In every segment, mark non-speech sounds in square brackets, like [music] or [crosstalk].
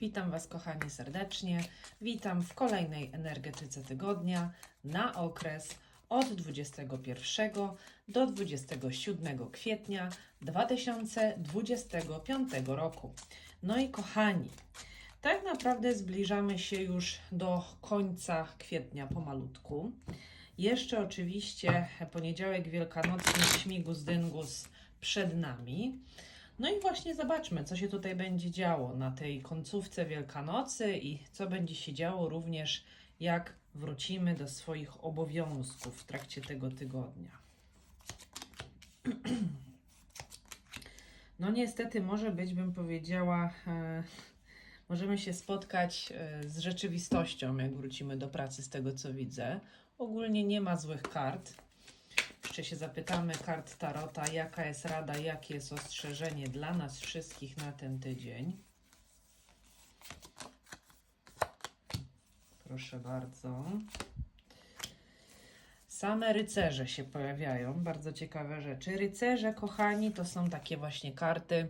Witam Was, kochani, serdecznie. Witam w kolejnej energetyce tygodnia na okres od 21 do 27 kwietnia 2025 roku. No i kochani, tak naprawdę zbliżamy się już do końca kwietnia pomalutku. Jeszcze oczywiście poniedziałek wielkanocny śmigus dyngus przed nami. No i właśnie zobaczmy, co się tutaj będzie działo na tej końcówce Wielkanocy i co będzie się działo również, jak wrócimy do swoich obowiązków w trakcie tego tygodnia. [clears throat] No niestety może być, bym powiedziała, e, możemy się spotkać e, z rzeczywistością, jak wrócimy do pracy, z tego co widzę. Ogólnie nie ma złych kart. Jeszcze się zapytamy kart Tarota, jaka jest rada, jakie jest ostrzeżenie dla nas wszystkich na ten tydzień. Proszę bardzo. Same rycerze się pojawiają, bardzo ciekawe rzeczy. Rycerze, kochani, to są takie właśnie karty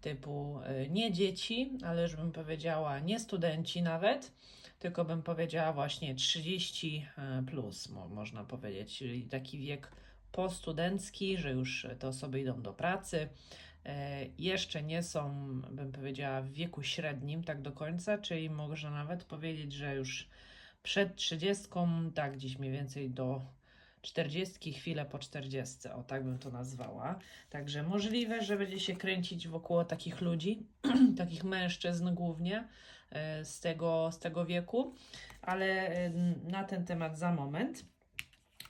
typu y, nie dzieci, ale już bym powiedziała nie studenci nawet, tylko bym powiedziała właśnie 30 y, plus, mo, można powiedzieć, czyli taki wiek postudencki, że już te osoby idą do pracy. E, Jeszcze nie są, bym powiedziała, w wieku średnim tak do końca, czyli można nawet powiedzieć, że już przed 30, tak gdzieś mniej więcej do 40, chwilę po 40, o tak bym to nazwała. Także możliwe, że będzie się kręcić wokół takich ludzi, [clears throat] takich mężczyzn głównie e, z tego, z tego wieku, ale e, na ten temat za moment.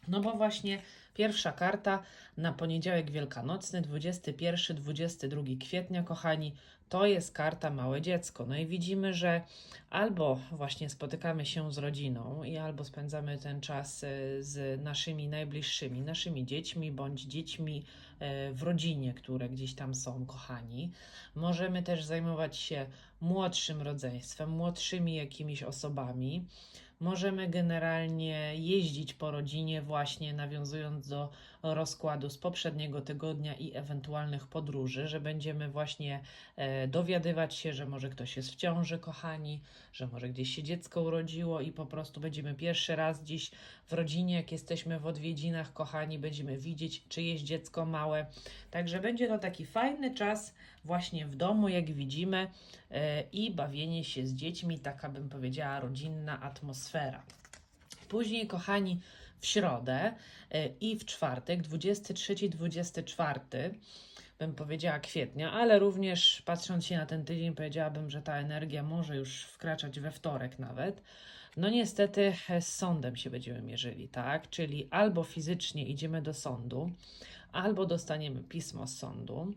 No bo właśnie pierwsza karta na poniedziałek wielkanocny, 21-22 kwietnia, kochani, to jest karta małe dziecko. No i widzimy, że albo właśnie spotykamy się z rodziną i albo spędzamy ten czas e, z naszymi najbliższymi, naszymi dziećmi bądź dziećmi e, w rodzinie, które gdzieś tam są, kochani. Możemy też zajmować się młodszym rodzeństwem, młodszymi jakimiś osobami. Możemy generalnie jeździć po rodzinie, właśnie nawiązując do rozkładu z poprzedniego tygodnia i ewentualnych podróży, że będziemy właśnie e, dowiadywać się, że może ktoś jest w ciąży, kochani, że może gdzieś się dziecko urodziło i po prostu będziemy pierwszy raz dziś w rodzinie, jak jesteśmy w odwiedzinach, kochani, będziemy widzieć czyjeś dziecko małe. Także będzie to taki fajny czas właśnie w domu, jak widzimy, e, i bawienie się z dziećmi, taka bym powiedziała rodzinna atmosfera. Później, kochani, w środę e, i w czwartek, 23-24, bym powiedziała kwietnia, ale również patrząc się na ten tydzień, powiedziałabym, że ta energia może już wkraczać we wtorek nawet. No niestety e, z sądem się będziemy mierzyli, tak? Czyli albo fizycznie idziemy do sądu, albo dostaniemy pismo z sądu,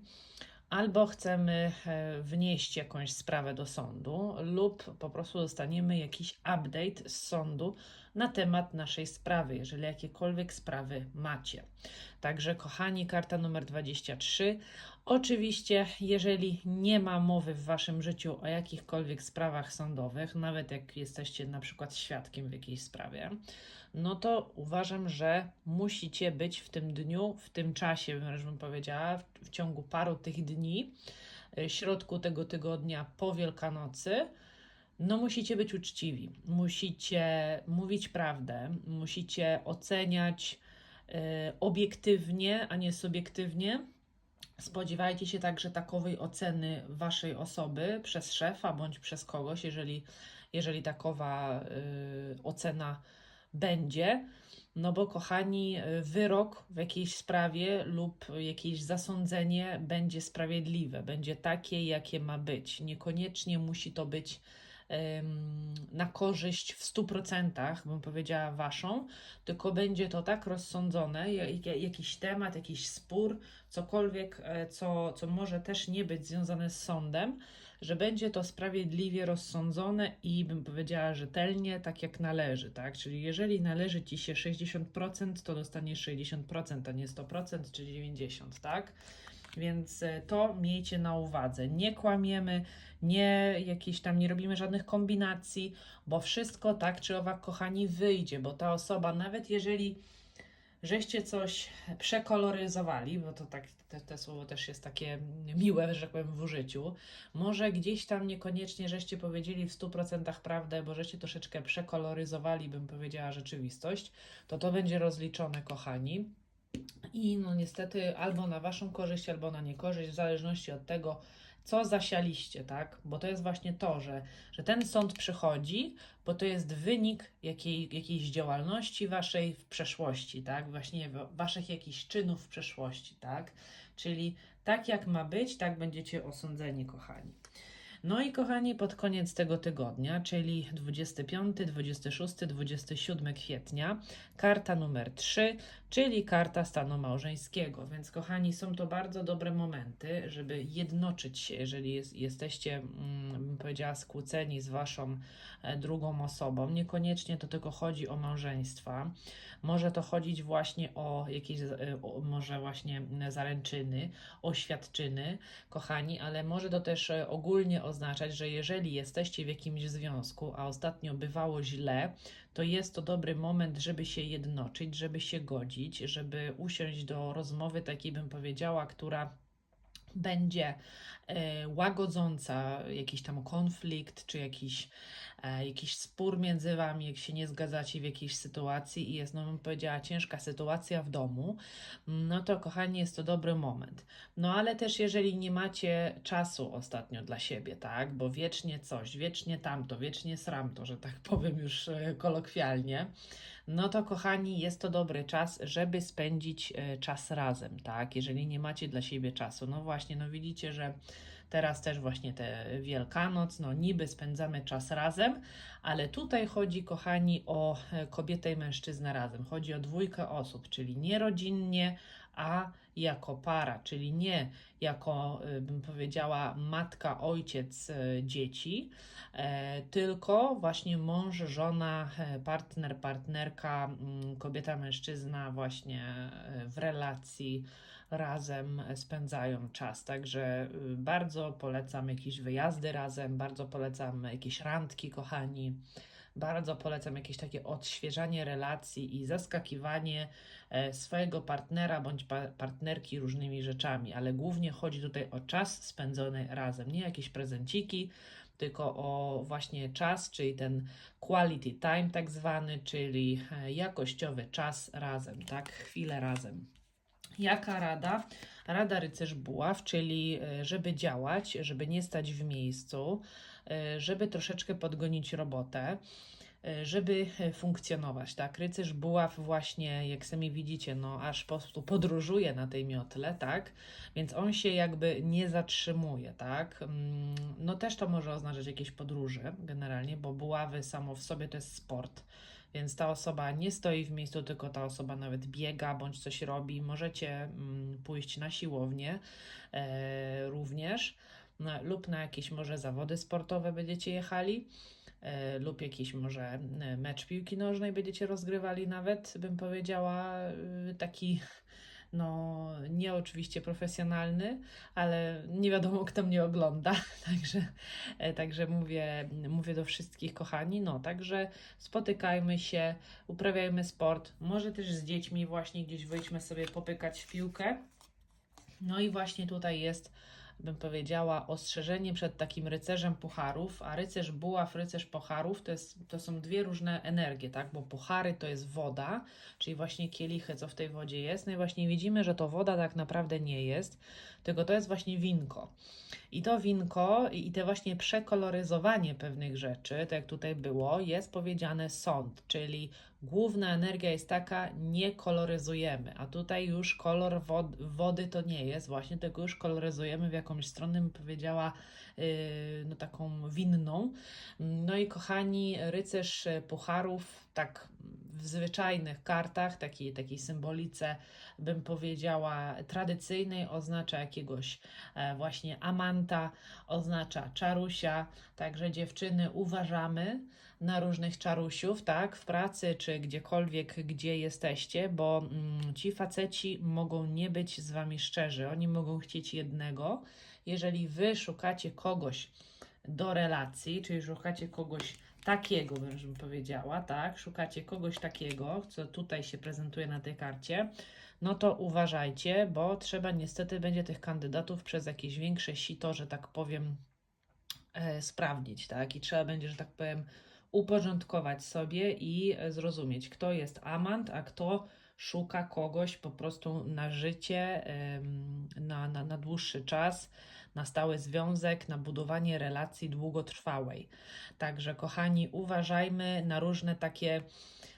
albo chcemy e, wnieść jakąś sprawę do sądu, lub po prostu dostaniemy jakiś update z sądu na temat naszej sprawy, jeżeli jakiekolwiek sprawy macie. Także, kochani, karta numer 23. Oczywiście, jeżeli nie ma mowy w waszym życiu o jakichkolwiek sprawach sądowych, nawet jak jesteście na przykład świadkiem w jakiejś sprawie, no to uważam, że musicie być w tym dniu, w tym czasie, wręcz bym powiedziała, w, w ciągu paru tych dni, y, środku tego tygodnia po Wielkanocy, no musicie być uczciwi, musicie mówić prawdę, musicie oceniać y, obiektywnie, a nie subiektywnie. Spodziewajcie się także takowej oceny waszej osoby przez szefa bądź przez kogoś, jeżeli, jeżeli takowa y, ocena będzie. No bo kochani, wyrok w jakiejś sprawie lub jakieś zasądzenie będzie sprawiedliwe, będzie takie, jakie ma być. Niekoniecznie musi to być na korzyść w 100%, bym powiedziała, waszą, tylko będzie to tak rozsądzone, jak- jak- jakiś temat, jakiś spór, cokolwiek, e, co, co może też nie być związane z sądem, że będzie to sprawiedliwie rozsądzone i bym powiedziała rzetelnie, tak jak należy, tak? Czyli jeżeli należy ci się 60%, to dostaniesz 60%, a nie 100% czy 90%, tak? Więc e, to miejcie na uwadze. Nie kłamiemy, nie jakieś tam, nie robimy żadnych kombinacji, bo wszystko tak czy owak, kochani, wyjdzie, bo ta osoba, nawet jeżeli żeście coś przekoloryzowali, bo to tak, te, te słowo też jest takie miłe, że tak powiem, w użyciu. Może gdzieś tam niekoniecznie żeście powiedzieli w 100% prawdę, bo żeście troszeczkę przekoloryzowali, bym powiedziała, rzeczywistość, to to będzie rozliczone, kochani. I no niestety albo na waszą korzyść, albo na niekorzyść, w zależności od tego, co zasialiście, tak? Bo to jest właśnie to, że, że ten sąd przychodzi, bo to jest wynik jakiej, jakiejś działalności waszej w przeszłości, tak? Właśnie wa- waszych jakichś czynów w przeszłości, tak? Czyli tak jak ma być, tak będziecie osądzeni, kochani. No i kochani, pod koniec tego tygodnia, czyli 25, 26, 27 kwietnia, karta numer 3, czyli karta stanu małżeńskiego. Więc kochani, są to bardzo dobre momenty, żeby jednoczyć się, jeżeli jest, jesteście, mm, bym powiedziała, skłóceni z waszą e, drugą osobą. Niekoniecznie to tylko chodzi o małżeństwa. Może to chodzić właśnie o jakieś, e, o, może właśnie zaręczyny, oświadczyny, kochani, ale może to też e, ogólnie oznaczać, że jeżeli jesteście w jakimś związku, a ostatnio bywało źle, to jest to dobry moment, żeby się jednoczyć, żeby się godzić, żeby usiąść do rozmowy takiej, bym powiedziała, która będzie e, łagodząca jakiś tam konflikt, czy jakiś, e, jakiś spór między wami, jak się nie zgadzacie w jakiejś sytuacji i jest, no bym powiedziała, ciężka sytuacja w domu, no to kochani, jest to dobry moment. No ale też jeżeli nie macie czasu ostatnio dla siebie, tak, bo wiecznie coś, wiecznie tamto, wiecznie sramto, że tak powiem już e, kolokwialnie, no to kochani, jest to dobry czas, żeby spędzić e, czas razem, tak? Jeżeli nie macie dla siebie czasu. No właśnie, no widzicie, że teraz też właśnie te Wielkanoc, no niby spędzamy czas razem, ale tutaj chodzi, kochani, o e, kobietę i mężczyznę razem. Chodzi o dwójkę osób, czyli nie rodzinnie, a jako para, czyli nie jako, y, bym powiedziała, matka, ojciec y, dzieci, e, tylko właśnie mąż, żona, e, partner, partnerka, mm, kobieta, mężczyzna, właśnie e, w relacji razem spędzają czas. Także y, bardzo polecam jakieś wyjazdy razem, bardzo polecam jakieś randki, kochani. Bardzo polecam jakieś takie odświeżanie relacji i zaskakiwanie e, swojego partnera bądź pa partnerki różnymi rzeczami, ale głównie chodzi tutaj o czas spędzony razem, nie jakieś prezenciki, tylko o właśnie czas, czyli ten quality time tak zwany, czyli e, jakościowy czas razem, tak, chwilę razem. Jaka rada? Rada rycerz buław, czyli e, żeby działać, żeby nie stać w miejscu, żeby troszeczkę podgonić robotę, e, żeby e, funkcjonować, tak? Rycerz buław właśnie, jak sami widzicie, no aż po prostu podróżuje na tej miotle, tak? Więc on się jakby nie zatrzymuje, tak? Mm, No też to może oznaczać jakieś podróże generalnie, bo buławy samo w sobie to jest sport. Więc ta osoba nie stoi w miejscu, tylko ta osoba nawet biega bądź coś robi. Możecie mm, pójść na siłownię e, również lub na jakieś może zawody sportowe będziecie jechali. E, lub jakiś może e, mecz piłki nożnej będziecie rozgrywali nawet, bym powiedziała, y, taki no nie oczywiście profesjonalny, ale nie wiadomo kto mnie ogląda, [laughs] także, e, także mówię, mówię do wszystkich kochani, no także spotykajmy się, uprawiajmy sport, może też z dziećmi właśnie gdzieś wyjdźmy sobie popykać w piłkę. No i właśnie tutaj jest, bym powiedziała, ostrzeżenie przed takim rycerzem pucharów, a rycerz buław, rycerz pucharów to, jest, to są dwie różne energie, tak? Bo puchary to jest woda, czyli właśnie kielichy, co w tej wodzie jest. No i właśnie widzimy, że to woda tak naprawdę nie jest, tylko to jest właśnie winko. I to winko i te właśnie przekoloryzowanie pewnych rzeczy, tak jak tutaj było, jest powiedziane sąd, czyli główna energia jest taka, nie koloryzujemy, a tutaj już kolor wod wody to nie jest, właśnie tego już koloryzujemy w jakąś stronę, bym powiedziała, yy, no taką winną. No i kochani, rycerz pucharów, tak w zwyczajnych kartach, takiej, takiej symbolice, bym powiedziała, tradycyjnej, oznacza jakiegoś e, właśnie amanta, oznacza czarusia, także dziewczyny uważamy na różnych czarusiów, tak, w pracy czy gdziekolwiek, gdzie jesteście, bo mm, ci faceci mogą nie być z wami szczerzy, oni mogą chcieć jednego. Jeżeli wy szukacie kogoś do relacji, czyli szukacie kogoś takiego, bym powiedziała, tak? Szukacie kogoś takiego, co tutaj się prezentuje na tej karcie, no to uważajcie, bo trzeba niestety będzie tych kandydatów przez jakieś większe sito, że tak powiem, e, sprawdzić, tak? I trzeba będzie, że tak powiem, uporządkować sobie i e, zrozumieć, kto jest amant, a kto szuka kogoś po prostu na życie, na, na, na dłuższy czas, na stały związek, na budowanie relacji długotrwałej. Także, kochani, uważajmy na różne takie,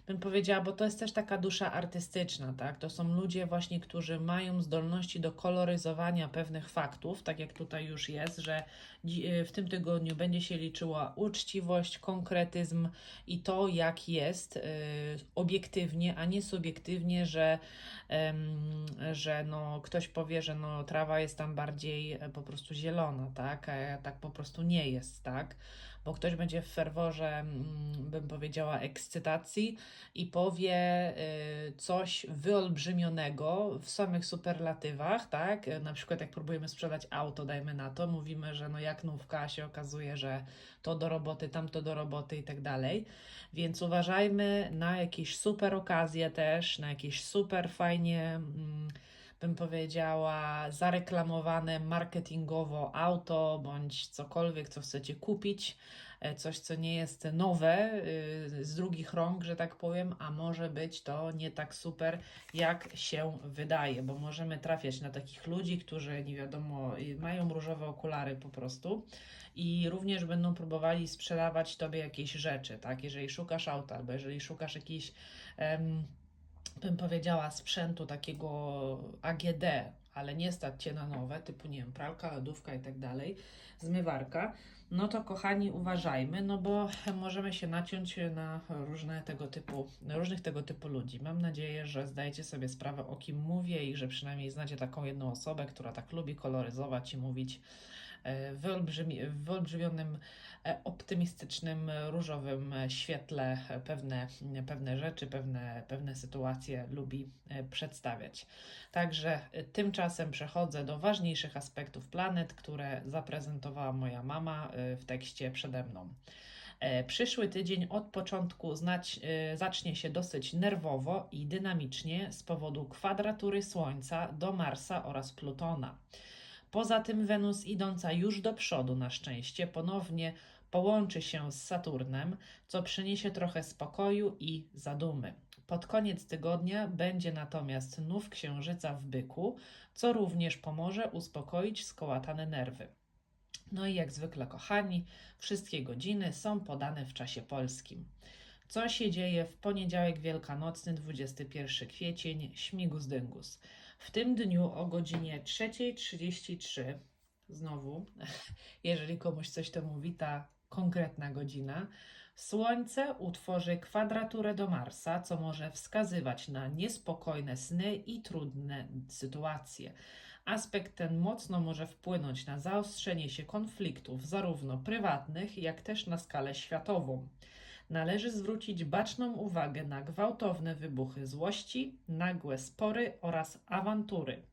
bym powiedziała, bo to jest też taka dusza artystyczna, tak? To są ludzie właśnie, którzy mają zdolności do koloryzowania pewnych faktów, tak jak tutaj już jest, że y, w tym tygodniu będzie się liczyła uczciwość, konkretyzm i to, jak jest y, obiektywnie, a nie subiektywnie, że, że no, ktoś powie, że no, trawa jest tam bardziej e, po prostu zielona, tak? A tak po prostu nie jest, tak? Bo ktoś będzie w ferworze, mm, bym powiedziała, ekscytacji i powie y, coś wyolbrzymionego w samych superlatywach, tak? Na przykład jak próbujemy sprzedać auto, dajmy na to, mówimy, że no jak nówka, się okazuje, że to do roboty, tamto do roboty i tak dalej. Więc uważajmy na jakieś super okazje też, na jakieś super fajnie, mm, bym powiedziała, zareklamowane marketingowo auto bądź cokolwiek, co chcecie kupić. e, Coś, co nie jest nowe y, z drugich rąk, że tak powiem, a może być to nie tak super, jak się wydaje, bo możemy trafiać na takich ludzi, którzy nie wiadomo, y, mają różowe okulary po prostu i również będą próbowali sprzedawać tobie jakieś rzeczy, tak? Jeżeli szukasz auta, albo jeżeli szukasz jakiś, em, bym powiedziała, sprzętu takiego AGD, ale nie stać cię na nowe, typu nie wiem, pralka, lodówka i tak dalej, zmywarka, no to kochani, uważajmy, no bo możemy się naciąć na różne tego typu, różnych tego typu ludzi. Mam nadzieję, że zdajecie sobie sprawę, o kim mówię i że przynajmniej znacie taką jedną osobę, która tak lubi koloryzować i mówić wyolbrzymi, w wyolbrzymionym, e, optymistycznym, e, różowym e, świetle e, pewne, pewne rzeczy, pewne, pewne sytuacje lubi e, przedstawiać. Także e, tymczasem przechodzę do ważniejszych aspektów planet, które zaprezentowała moja mama e, w tekście przede mną. E, Przyszły tydzień od początku znać, e, zacznie się dosyć nerwowo i dynamicznie z powodu kwadratury Słońca do Marsa oraz Plutona. Poza tym Wenus idąca już do przodu na szczęście ponownie połączy się z Saturnem, co przyniesie trochę spokoju i zadumy. Pod koniec tygodnia będzie natomiast nów księżyca w byku, co również pomoże uspokoić skołatane nerwy. No i jak zwykle, kochani, wszystkie godziny są podane w czasie polskim. Co się dzieje w poniedziałek wielkanocny, 21 kwiecień, śmigus dyngus. W tym dniu o godzinie 3.33, znowu, [laughs] jeżeli komuś coś to mówi, ta konkretna godzina, Słońce utworzy kwadraturę do Marsa, co może wskazywać na niespokojne sny i trudne sytuacje. Aspekt ten mocno może wpłynąć na zaostrzenie się konfliktów, zarówno prywatnych, jak też na skalę światową. Należy zwrócić baczną uwagę na gwałtowne wybuchy złości, nagłe spory oraz awantury.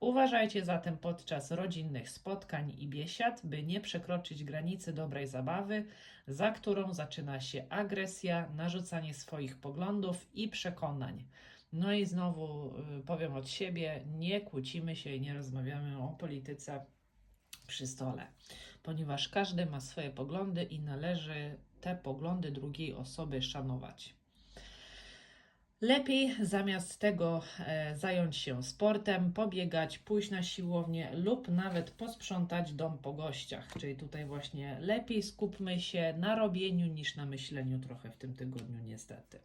Uważajcie zatem podczas rodzinnych spotkań i biesiad, by nie przekroczyć granicy dobrej zabawy, za którą zaczyna się agresja, narzucanie swoich poglądów i przekonań. No i znowu y, powiem od siebie, nie kłócimy się i nie rozmawiamy o polityce przy stole, ponieważ każdy ma swoje poglądy i należy te poglądy drugiej osoby szanować. Lepiej zamiast tego e, zająć się sportem, pobiegać, pójść na siłownię lub nawet posprzątać dom po gościach. Czyli tutaj właśnie lepiej skupmy się na robieniu niż na myśleniu trochę w tym tygodniu, niestety.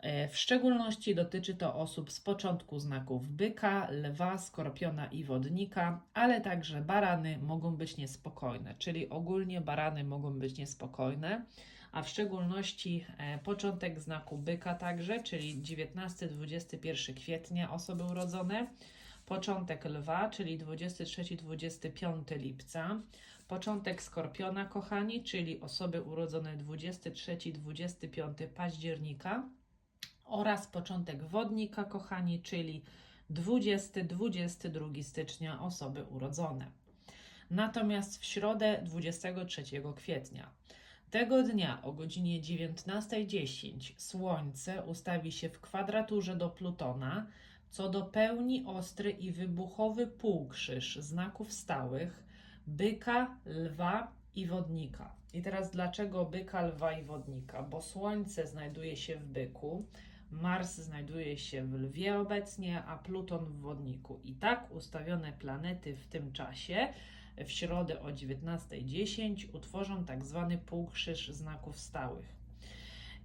E, W szczególności dotyczy to osób z początku znaków byka, lwa, skorpiona i wodnika, ale także barany mogą być niespokojne, czyli ogólnie barany mogą być niespokojne, a w szczególności e, początek znaku byka także, czyli 19-21 kwietnia osoby urodzone, początek lwa, czyli 23-25 lipca, początek skorpiona, kochani, czyli osoby urodzone 23-25 października, oraz początek wodnika, kochani, czyli 20-22 stycznia osoby urodzone. Natomiast w środę 23 kwietnia Tego dnia o godzinie 19.10 Słońce ustawi się w kwadraturze do Plutona, co dopełni ostry i wybuchowy półkrzyż znaków stałych byka, lwa i wodnika. I teraz dlaczego byka, lwa i wodnika? Bo Słońce znajduje się w byku, Mars znajduje się w lwie obecnie, a Pluton w wodniku. I tak ustawione planety w tym czasie w środę o 19.10 utworzą tak zwany półkrzyż znaków stałych.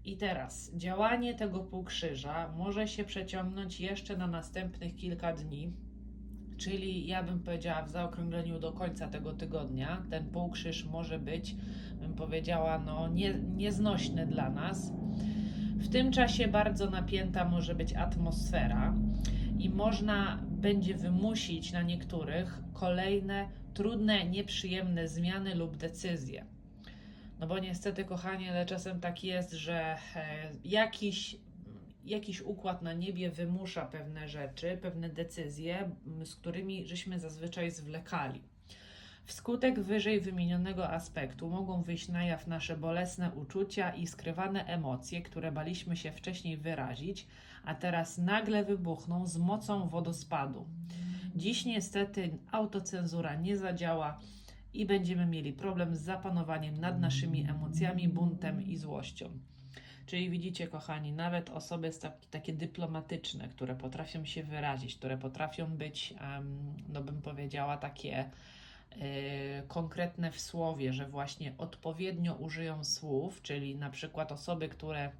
I teraz działanie tego półkrzyża może się przeciągnąć jeszcze na następnych kilka dni, czyli ja bym powiedziała w zaokrągleniu do końca tego tygodnia. Ten półkrzyż może być, bym powiedziała, no nie, nieznośny dla nas. W tym czasie bardzo napięta może być atmosfera i można będzie wymusić na niektórych kolejne trudne, nieprzyjemne zmiany lub decyzje. No bo niestety, kochani, ale czasem tak jest, że e, jakiś, jakiś układ na niebie wymusza pewne rzeczy, pewne decyzje, z którymi żeśmy zazwyczaj zwlekali. Wskutek wyżej wymienionego aspektu mogą wyjść na jaw nasze bolesne uczucia i skrywane emocje, które baliśmy się wcześniej wyrazić, a teraz nagle wybuchną z mocą wodospadu. Dziś niestety autocenzura nie zadziała i będziemy mieli problem z zapanowaniem nad naszymi emocjami, buntem i złością. Czyli widzicie, kochani, nawet osoby tak, takie dyplomatyczne, które potrafią się wyrazić, które potrafią być, em, no bym powiedziała, takie konkretne w słowie, że właśnie odpowiednio użyją słów, czyli na przykład osoby, które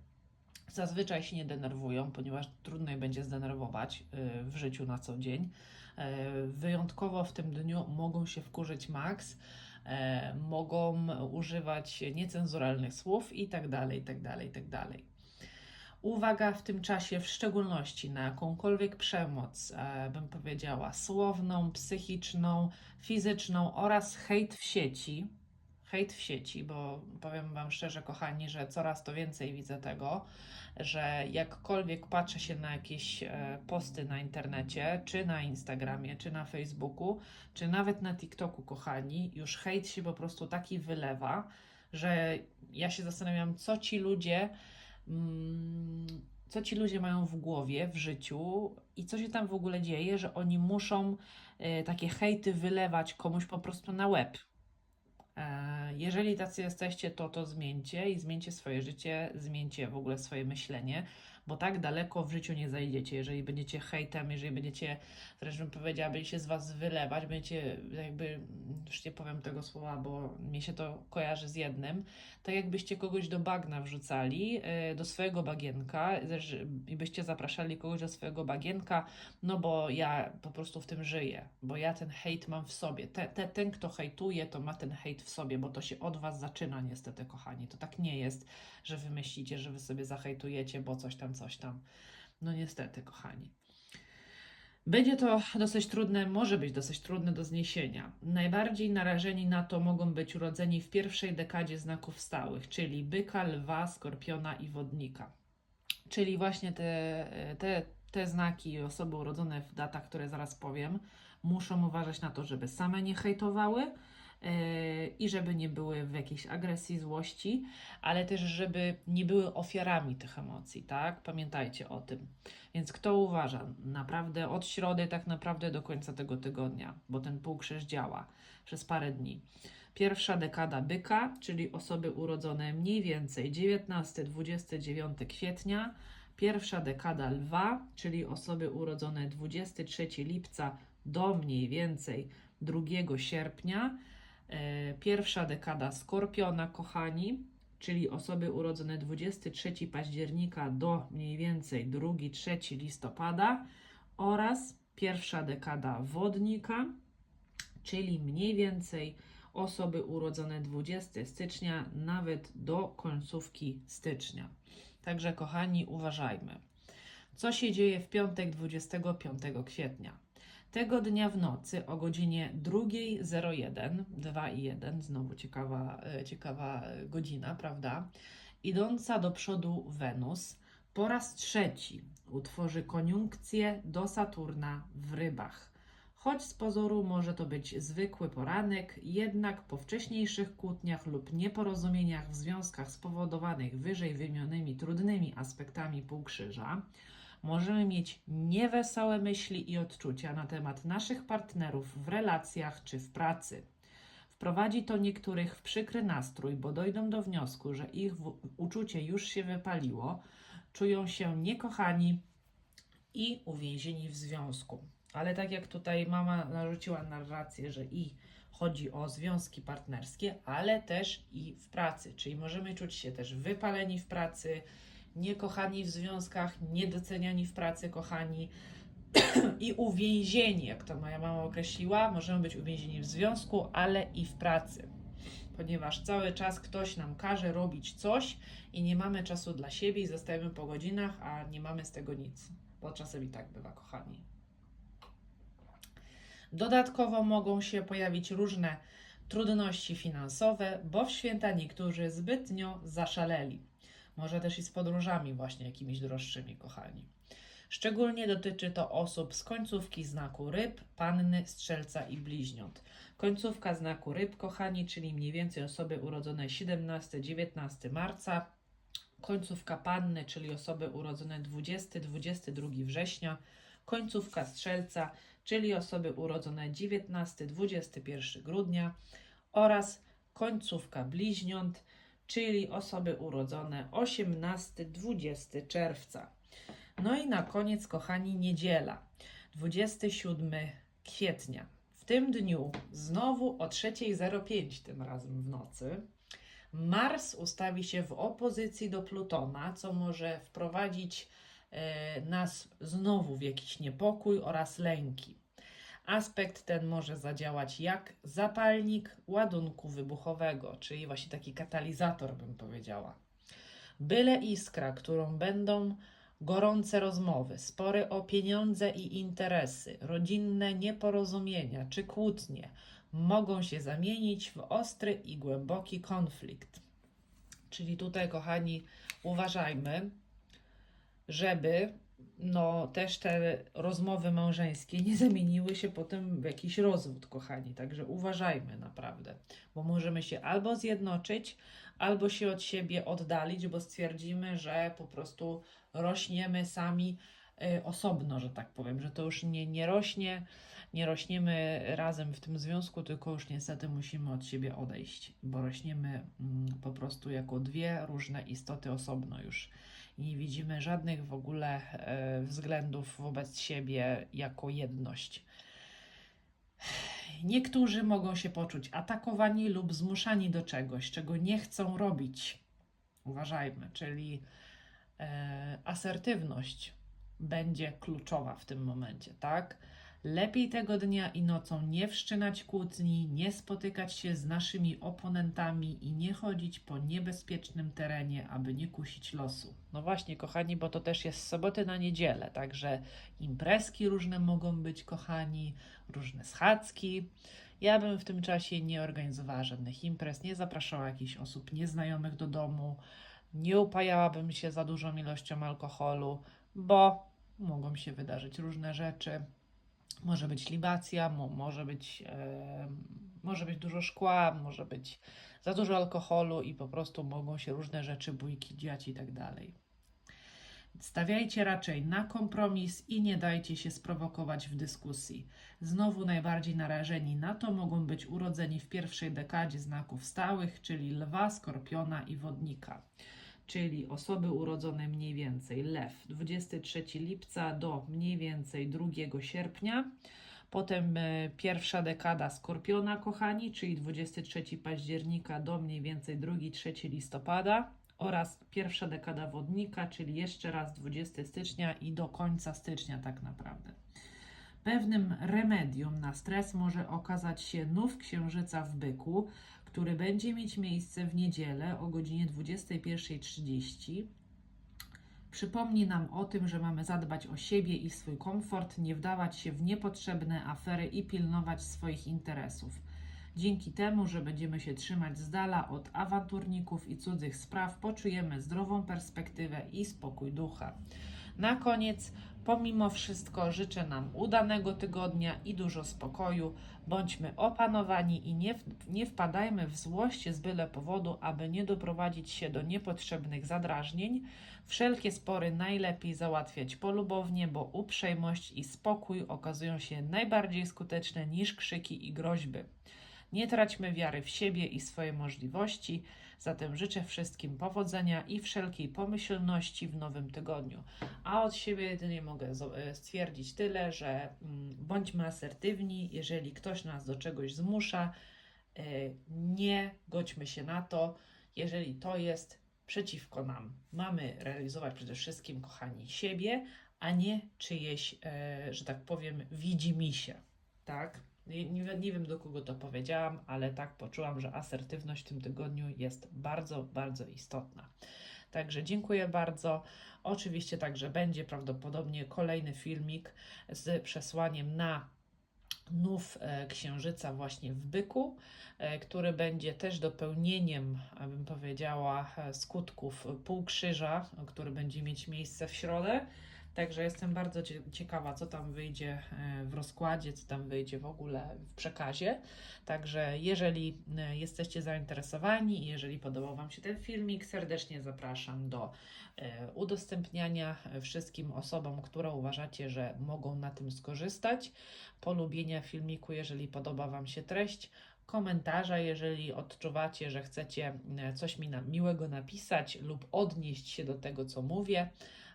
zazwyczaj się nie denerwują, ponieważ trudno je będzie zdenerwować e, w życiu na co dzień. E, Wyjątkowo w tym dniu mogą się wkurzyć max, e, mogą używać niecenzuralnych słów i tak dalej, i tak dalej, i tak dalej. Uwaga w tym czasie w szczególności na jakąkolwiek przemoc, e, bym powiedziała, słowną, psychiczną, fizyczną oraz hejt w sieci. Hejt w sieci, bo powiem Wam szczerze, kochani, że coraz to więcej widzę tego, że jakkolwiek patrzę się na jakieś e, posty na internecie, czy na Instagramie, czy na Facebooku, czy nawet na TikToku, kochani, już hejt się po prostu taki wylewa, że ja się zastanawiam, co ci ludzie co ci ludzie mają w głowie, w życiu i co się tam w ogóle dzieje, że oni muszą e, takie hejty wylewać komuś po prostu na łeb. E, Jeżeli tacy jesteście, to to zmieńcie i zmieńcie swoje życie, zmieńcie w ogóle swoje myślenie, bo tak daleko w życiu nie zajdziecie. Jeżeli będziecie hejtem, jeżeli będziecie, wręcz bym powiedziała, będziecie z was wylewać, będziecie jakby, już nie powiem tego słowa, bo mi się to kojarzy z jednym, tak jakbyście kogoś do bagna wrzucali, e, do swojego bagienka i byście zapraszali kogoś do swojego bagienka, no bo ja po prostu w tym żyję, bo ja ten hejt mam w sobie. Te, te, ten, kto hejtuje, to ma ten hejt w sobie, bo to się od was zaczyna niestety, kochani. To tak nie jest, że wy myślicie, że wy sobie zahejtujecie, bo coś tam, coś tam. No niestety, kochani. Będzie to dosyć trudne, może być dosyć trudne do zniesienia. Najbardziej narażeni na to mogą być urodzeni w pierwszej dekadzie znaków stałych, czyli byka, lwa, skorpiona i wodnika. Czyli właśnie te, te, te znaki osoby urodzone w datach, które zaraz powiem, muszą uważać na to, żeby same nie hejtowały i żeby nie były w jakiejś agresji, złości, ale też żeby nie były ofiarami tych emocji, tak? Pamiętajcie o tym. Więc kto uważa? Naprawdę od środy tak naprawdę do końca tego tygodnia, bo ten półkrzyż działa przez parę dni. Pierwsza dekada byka, czyli osoby urodzone mniej więcej 19-29 kwietnia. Pierwsza dekada lwa, czyli osoby urodzone 23 lipca do mniej więcej 2 sierpnia. E, Pierwsza dekada skorpiona, kochani, czyli osoby urodzone 23 października do mniej więcej 2-3 listopada oraz pierwsza dekada wodnika, czyli mniej więcej osoby urodzone 20 stycznia, nawet do końcówki stycznia. Także, kochani, uważajmy. Co się dzieje w piątek 25 kwietnia? Tego dnia w nocy o godzinie 2.01, 2 i 1, znowu ciekawa, e, ciekawa e, godzina, prawda? Idąca do przodu Wenus po raz trzeci utworzy koniunkcję do Saturna w rybach. Choć z pozoru może to być zwykły poranek, jednak po wcześniejszych kłótniach lub nieporozumieniach w związkach spowodowanych wyżej wymienionymi trudnymi aspektami półkrzyża, możemy mieć niewesołe myśli i odczucia na temat naszych partnerów w relacjach czy w pracy. Wprowadzi to niektórych w przykry nastrój, bo dojdą do wniosku, że ich uczucie już się wypaliło, czują się niekochani i uwięzieni w związku. Ale tak jak tutaj mama narzuciła narrację, że i chodzi o związki partnerskie, ale też i w pracy, czyli możemy czuć się też wypaleni w pracy, niekochani w związkach, niedoceniani w pracy, kochani [clears throat] i uwięzieni, jak to moja mama określiła. Możemy być uwięzieni w związku, ale i w pracy, ponieważ cały czas ktoś nam każe robić coś i nie mamy czasu dla siebie i zostajemy po godzinach, a nie mamy z tego nic, bo czasem i tak bywa, kochani. Dodatkowo mogą się pojawić różne trudności finansowe, bo w święta niektórzy zbytnio zaszaleli. Może też i z podróżami właśnie jakimiś droższymi, kochani. Szczególnie dotyczy to osób z końcówki znaku ryb, panny, strzelca i bliźniąt. Końcówka znaku ryb, kochani, czyli mniej więcej osoby urodzone 17-19 marca. Końcówka panny, czyli osoby urodzone 20-22 września. Końcówka strzelca, czyli osoby urodzone 19-21 grudnia. Oraz końcówka bliźniąt, czyli osoby urodzone 18-20 czerwca. No i na koniec, kochani, niedziela, 27 kwietnia. W tym dniu, znowu o 3.05 tym razem w nocy, Mars ustawi się w opozycji do Plutona, co może wprowadzić e, nas znowu w jakiś niepokój oraz lęki. Aspekt ten może zadziałać jak zapalnik ładunku wybuchowego, czyli właśnie taki katalizator, bym powiedziała. Byle iskra, którą będą gorące rozmowy, spory o pieniądze i interesy, rodzinne nieporozumienia czy kłótnie mogą się zamienić w ostry i głęboki konflikt. Czyli tutaj, kochani, uważajmy, żeby no też te rozmowy małżeńskie nie zamieniły się potem w jakiś rozwód, kochani. Także uważajmy naprawdę, bo możemy się albo zjednoczyć, albo się od siebie oddalić, bo stwierdzimy, że po prostu rośniemy sami y, osobno, że tak powiem, że to już nie, nie rośnie, nie rośniemy razem w tym związku, tylko już niestety musimy od siebie odejść, bo rośniemy mm, po prostu jako dwie różne istoty osobno już nie widzimy żadnych w ogóle e, względów wobec siebie jako jedność. Niektórzy mogą się poczuć atakowani lub zmuszani do czegoś, czego nie chcą robić. Uważajmy, czyli e, asertywność będzie kluczowa w tym momencie, tak? Lepiej tego dnia i nocą nie wszczynać kłótni, nie spotykać się z naszymi oponentami i nie chodzić po niebezpiecznym terenie, aby nie kusić losu. No właśnie, kochani, bo to też jest soboty na niedzielę, także imprezki różne mogą być, kochani, różne schadzki. Ja bym w tym czasie nie organizowała żadnych imprez, nie zapraszała jakichś osób nieznajomych do domu, nie upajałabym się za dużą ilością alkoholu, bo mogą się wydarzyć różne rzeczy. Może być libacja, mo, może, być, e, może być dużo szkła, może być za dużo alkoholu i po prostu mogą się różne rzeczy, bójki dziać i tak dalej. Stawiajcie raczej na kompromis i nie dajcie się sprowokować w dyskusji. Znowu najbardziej narażeni na to mogą być urodzeni w pierwszej dekadzie znaków stałych, czyli lwa, skorpiona i wodnika. Czyli osoby urodzone mniej więcej lew 23 lipca do mniej więcej 2 sierpnia. Potem e, pierwsza dekada skorpiona, kochani, czyli 23 października do mniej więcej 2-3 listopada oraz pierwsza dekada wodnika, czyli jeszcze raz 20 stycznia i do końca stycznia tak naprawdę. Pewnym remedium na stres może okazać się nów księżyca w byku, który będzie mieć miejsce w niedzielę o godzinie 21.30. Przypomni nam o tym, że mamy zadbać o siebie i swój komfort, nie wdawać się w niepotrzebne afery i pilnować swoich interesów. Dzięki temu, że będziemy się trzymać z dala od awanturników i cudzych spraw, poczujemy zdrową perspektywę i spokój ducha. Na koniec, pomimo wszystko, życzę nam udanego tygodnia i dużo spokoju. Bądźmy opanowani i nie, nie wpadajmy w złość z byle powodu, aby nie doprowadzić się do niepotrzebnych zadrażnień. Wszelkie spory najlepiej załatwiać polubownie, bo uprzejmość i spokój okazują się najbardziej skuteczne niż krzyki i groźby. Nie traćmy wiary w siebie i swoje możliwości, zatem życzę wszystkim powodzenia i wszelkiej pomyślności w nowym tygodniu. A od siebie jedynie mogę e, stwierdzić tyle, że mm, bądźmy asertywni, jeżeli ktoś nas do czegoś zmusza, e, nie godźmy się na to, jeżeli to jest przeciwko nam. Mamy realizować przede wszystkim, kochani, siebie, a nie czyjeś, e, że tak powiem, widzimisię. Tak? Nie, nie, wi- nie wiem, do kogo to powiedziałam, ale tak poczułam, że asertywność w tym tygodniu jest bardzo, bardzo istotna. Także dziękuję bardzo. Oczywiście także będzie prawdopodobnie kolejny filmik z przesłaniem na nów e, księżyca właśnie w byku, e, który będzie też dopełnieniem, abym powiedziała, e, skutków półkrzyża, który będzie mieć miejsce w środę. Także jestem bardzo cie- ciekawa, co tam wyjdzie e, w rozkładzie, co tam wyjdzie w ogóle w przekazie. Także jeżeli e, jesteście zainteresowani i jeżeli podobał Wam się ten filmik, serdecznie zapraszam do e, udostępniania wszystkim osobom, które uważacie, że mogą na tym skorzystać, polubienia filmiku, jeżeli podoba Wam się treść, komentarza, jeżeli odczuwacie, że chcecie coś mi na, miłego napisać lub odnieść się do tego, co mówię.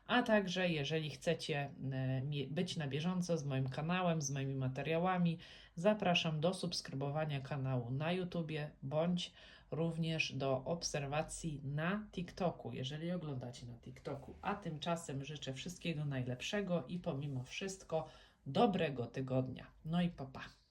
A także, jeżeli chcecie e, być na bieżąco z moim kanałem, z moimi materiałami, zapraszam do subskrybowania kanału na YouTubie bądź również do obserwacji na TikToku, jeżeli oglądacie na TikToku. A tymczasem życzę wszystkiego najlepszego i pomimo wszystko dobrego tygodnia. No i papa. Pa.